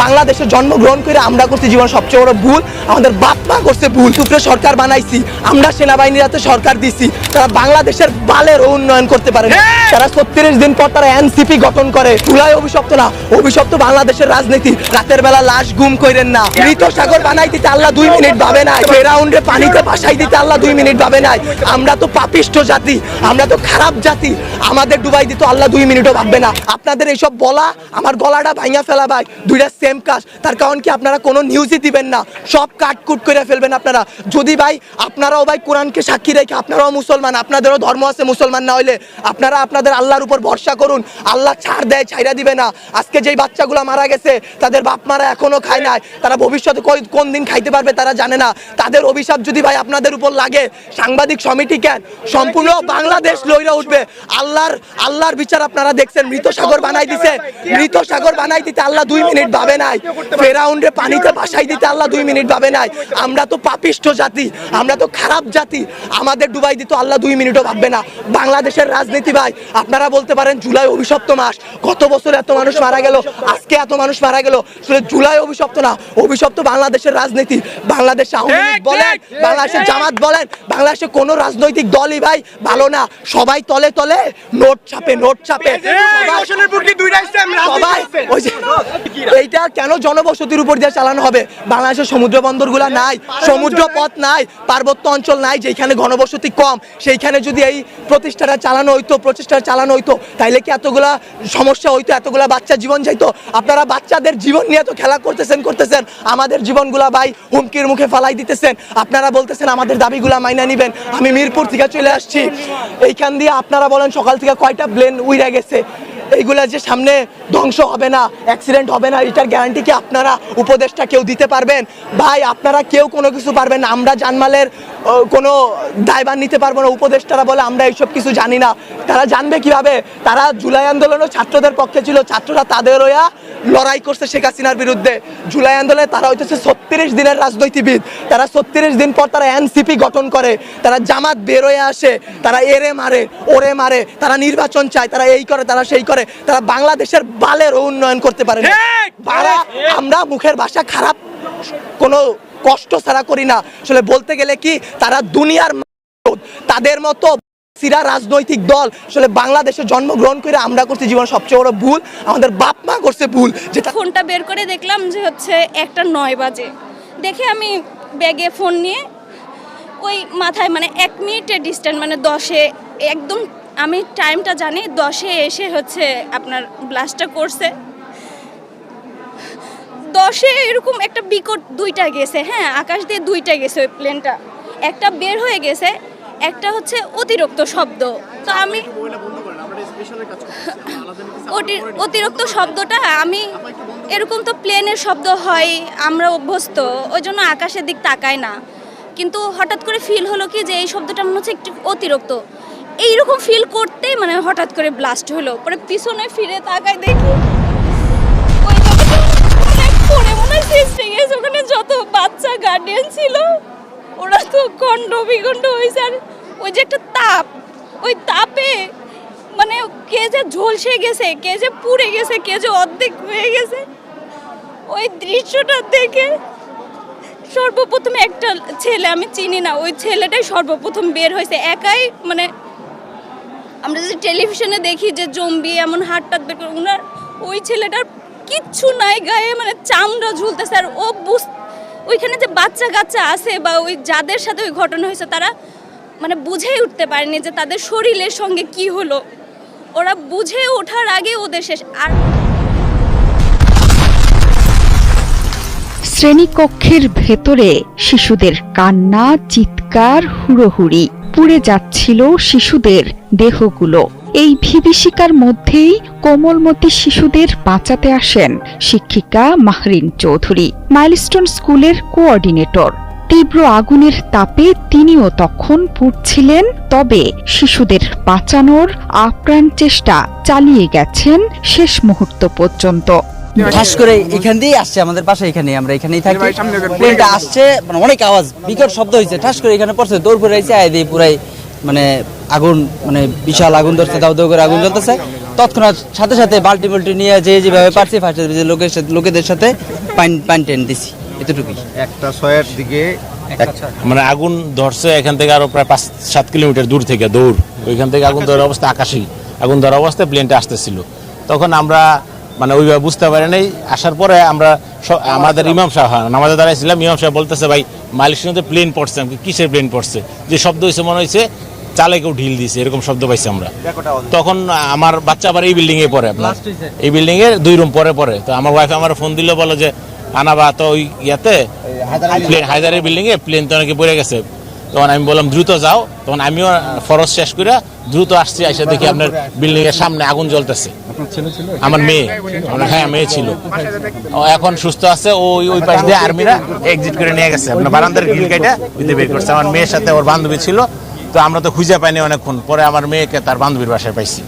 বাংলাদেশে জন্মগ্রহণ করে আমরা করছি জীবন সবচেয়ে বড় ভুল আমাদের বাপ মা করছে ভুল সুপ্রে সরকার বানাইছি আমরা সেনাবাহিনীর হাতে সরকার দিছি তারা বাংলাদেশের বালের উন্নয়ন করতে পারে তারা ছত্রিশ দিন পর তারা এনসিপি গঠন করে। চুলাই অভিশপ্ত না অভিশপ্ত বাংলাদেশের রাজনীতি। রাতের বেলা লাশ গুম কইরেন না। মৃত সাগর বানাই দিতে আল্লাহ দুই মিনিট ভাবে নাই। ফেরাউন্ডে পানিতে ভাসাই দিতে আল্লাহ দুই মিনিট ভাবে নাই। আমরা তো পাপিষ্ট জাতি আমরা তো খারাপ জাতি। আমাদের ডুবাই দিতে আল্লাহ দুই মিনিটও ভাববে না। আপনাদের এইসব বলা আমার গলাটা ভাঙা ফেলা ভাই। দুইটা সেম কাজ। তার কারণ কি আপনারা কোনো নিউজই দিবেন না। সব কাটকুট করে ফেলবেন আপনারা। যদি ভাই আপনারাও ভাই কোরআনকে সাক্ষী রেখে আপনারাও মুসলমান, আপনাদেরও ধর্ম আছে মুসলমান না হইলে আপনারা আপনাদের আল্লাহর উপর ভরসা করুন। আল্লাহ ছাড় দেয় ছাইরা দিবে না। আজকে যেই বাচ্চাগুলো মারা গেছে, তাদের বাপ মারা এখনও খায় নাই। তারা ভবিষ্যতে কোন দিন খাইতে পারবে তারা জানে না। তাদের অভিশাপ যদি ভাই আপনাদের উপর লাগে, সাংবাদিক সমিতি কেন? সম্পূর্ণ বাংলাদেশ লইরা উঠবে। আল্লাহর আল্লাহর বিচার আপনারা দেখছেন। মৃত সাগর বানাই দিছে। মৃত সাগর বানাই দিতে আল্লাহ দুই মিনিট ভাবে। নাই। ফেরাউন্ডে পানিতে ভাসাই দিতে আল্লাহ দুই মিনিট ভাবে নাই। আমরা তো পাপিষ্ট জাতি আমরা তো খারাপ জাতি। আমাদের ডুবাই দিতে আল্লাহ দুই মিনিটও ভাববে না। বাংলাদেশের রাজনীতি ভাই আপনারা বলতে পারেন জুলাই অভিশপ্ত মাস। গত বছর এত মানুষ মারা গেল? আজকে এত মানুষ মারা গেল? আসলে জুলাই অভিশপ্ত না অভিশপ্ত বাংলাদেশের রাজনীতি। বাংলাদেশে আওয়ামী লীগ বলেন বাংলাদেশের জামাত বলেন বাংলাদেশে কোনো রাজনৈতিক দলই ভাই ভালো না। সবাই তলে তলে নোট ছাপে নোট ছাপে। সবাই- সবাই ওই যে এইটা কেন জনবসতির উপর দিয়ে চালানো হবে? বাংলাদেশের সমুদ্র বন্দরগুলো নাই, সমুদ্র পথ নাই, পার্বত্য অঞ্চল নাই, যেখানে ঘনবসতি কম, সেইখানে যদি এই প্রতিষ্ঠাটা চালানো হইতো, প্রচেষ্টা চালানো হইতো, তাইলে কি এতগুলা সমস্যা হইতো, এতগুলা বাচ্চা জীবন যাইতো? আপনারা বাচ্চাদের জীবন নিয়ে তো খেলা করতেছেন করতেছেন। আমাদের জীবনগুলা ভাই হুমকির মুখে ফালাই দিতেছেন। আপনারা বলতেছেন, আমাদের দাবিগুলা মাইনা নিবেন। আমি মিরপুর থেকে চলে আসছি। এইখান দিয়ে আপনারা বলেন, সকাল থেকে কয়টা প্লেন উইরা গেছে? এইগুলা যে সামনে ধ্বংস হবে না অ্যাক্সিডেন্ট হবে না, এটার গ্যারান্টি কি আপনারা উপদেশটা কেউ দিতে পারবেন? ভাই, আপনারা কেউ কোনো কিছু পারবেন না, আমরা জানমালের কোনো দায়ভার নিতে পারব না, উপদেষ্টারা বলে আমরা এইসব কিছু জানি না। তারা জানবে কীভাবে? তারা জুলাই আন্দোলনও ছাত্রদের পক্ষে ছিল, ছাত্ররা তাদের হইয়া লড়াই করছে শেখ হাসিনার বিরুদ্ধে। জুলাই আন্দোলনে তারা হইতেছে ছত্রিশ দিনের রাজনীতিবিদ। তারা ছত্রিশ দিন পর তারা এনসিপি গঠন করে। তারা জামাত বেরোয় আসে তারা এরে মারে ওরে মারে তারা নির্বাচন চায় তারা এই করে তারা সেই করে। তারা বাংলাদেশের বালের উন্নয়ন করতে পারে তারা আমরা মুখের ভাষা খারাপ কোনো কষ্ট ছাড়া করি না। আসলে বলতে গেলে কি তারা দুনিয়ার তাদের মতো সিরা রাজনৈতিক দল। আসলে বাংলাদেশে জন্মগ্রহণ করে আমরা করছি জীবন সবচেয়ে বড় ভুল, আমাদের বাপ মা করছে ভুল, যেটা ফোনটা বের করে দেখলাম যে হচ্ছে একটা নয় বাজে। দেখে আমি ব্যাগে ফোন নিয়ে ওই মাথায় মানে এক মিনিটের ডিস্টেন্স মানে দশে, একদম আমি টাইমটা জানি, দশে এসে হচ্ছে আপনার ব্লাস্টটা করছে। দশে এরকম একটা বিকট দুইটা গেছে হ্যাঁ আকাশ দিয়ে দুইটা গেছে ওই প্লেনটা একটা বের হয়ে গেছে একটা হচ্ছে অতিরিক্ত শব্দ। তো আমি অতি- অতিরিক্ত শব্দটা আমি, এরকম তো প্লেনের শব্দ হয়, আমরা অভ্যস্ত ওই জন্য আকাশের দিক তাকাই না। কিন্তু হঠাৎ করে ফিল হলো কি যে এই শব্দটা মনে হচ্ছে একটু অতিরিক্ত। এইরকম ফিল করতেই মানে হঠাৎ করে ব্লাস্ট হলো, পরে পিছনে ফিরে তাকাই দেখি মানে ওখানে যত বাচ্চা গার্ডিয়ান ছিল, ওরা তো খণ্ড বিখণ্ড হয়েছে আর ওই যে একটা তাপ, ওই তাপে মানে কে যে ঝলসে গেছে, কে যে পুড়ে গেছে, কে যে অর্ধেক হয়ে গেছে, ওই দৃশ্যটা দেখে সর্বপ্রথম একটা ছেলে, আমি চিনি না, ওই ছেলেটাই সর্বপ্রথম বের হয়েছে, একাই মানে আমরা যে টেলিভিশনে দেখি যে জম্বি এমন হাট টাট বের করে ওনার ওই ছেলেটার কিচ্ছু নাই, গায়ে মানে চামড়া ঝুলতেছে, আর ও বুঝ, ওইখানে যে বাচ্চা কাচ্চা আছে বা ওই যাদের সাথে ওই ঘটনা হয়েছে, তারা মানে বুঝেই উঠতে পারেনি যে তাদের শরীরের সঙ্গে কি হলো। ওরা বুঝে ওঠার আগে ওদের শেষ আর শ্রেণীকক্ষের ভেতরে শিশুদের কান্না, চিৎকার, হুড়োহুড়ি। পুড়ে যাচ্ছিল শিশুদের দেহগুলো। এই বিভীষিকার মধ্যেই কোমলমতি শিশুদের বাঁচাতে আসেন শিক্ষিকা মাহরিন চৌধুরী, মাইলস্টোন স্কুলের কোঅর্ডিনেটর। তীব্র আগুনের তাপে তিনিও তখন পুড়ছিলেন। তবে শিশুদের বাঁচানোর আপ্রাণ চেষ্টা চালিয়ে গেছেন শেষ মুহূর্ত পর্যন্ত। ঠাস করে এখান দিয়েই আসছে আমাদের পাশে এখানে আমরা এখানেই থাকি। প্লেনটা আসছে মানে অনেক আওয়াজ বিকট শব্দ হয়েছে। ঠাস করে এখানে পড়ছে দৌড় আইছে আয় দিয়ে পুরাই মানে আগুন মানে বিশাল আগুন ধরছে দাও দাও করে আগুন জ্বলতেছে। তৎক্ষণাৎ সাথে সাথে বাল্টি বাল্টি নিয়ে যে যেভাবে পারছি ফার্স্ট লোকের সাথে লোকেদের সাথে পাইন পাইন টেন দিছি। এতটুকুই? একটা ছয়ের দিকে মানে আগুন ধরছে এখান থেকে আরও প্রায় পাঁচ সাত কিলোমিটার দূর থেকে দৌড়। ওইখান থেকে আগুন ধরার অবস্থা আকাশী আগুন ধরা অবস্থায় প্লেনটা আসতেছিল। তখন আমরা মানে ওইভাবে বুঝতে পারি নাই। আসার পরে আমরা আমাদের ইমাম সাহেব নামাজে দাঁড়াইছিলাম। ইমাম সাহেব বলতেছে ভাই মালিকশিতে প্লেন পড়ছে। আমি কিসের প্লেন পড়ছে? যে শব্দ হয়েছে মনে হয়েছে চালে কেউ ঢিল দিছে এরকম শব্দ পাইছি আমরা। তখন আমার বাচ্চা আবার এই বিল্ডিং এ পড়ে আপনার। এই বিল্ডিং এর দুই রুম পরে পরে তো আমার ওয়াইফ আমার ফোন দিলে বলো যে আনাবা তো ওই ইয়াতে প্লেন হায়দারের বিল্ডিং এ প্লেন তো অনেকে পড়ে গেছে। তখন আমি বললাম দ্রুত যাও। তখন আমিও ফরজ শেষ করে দ্রুত আসছি এসে দেখি আপনার বিল্ডিং এর সামনে আগুন জ্বলতেছে। আমার মেয়ে। হ্যাঁ মেয়ে ছিল। ও এখন সুস্থ আছে ওই ওই পাশ দিয়ে আর্মিরা এক্সিট করে নিয়ে গেছে। আপনার বারান্দার গিল কাইটা ওইতে বের করছে। আমার মেয়ের সাথে ওর বান্ধবী ছিল তো আমরা তো খুঁজে পাইনি অনেকক্ষণ। পরে আমার মেয়েকে তার বান্ধবীর বাসায় পাইছি।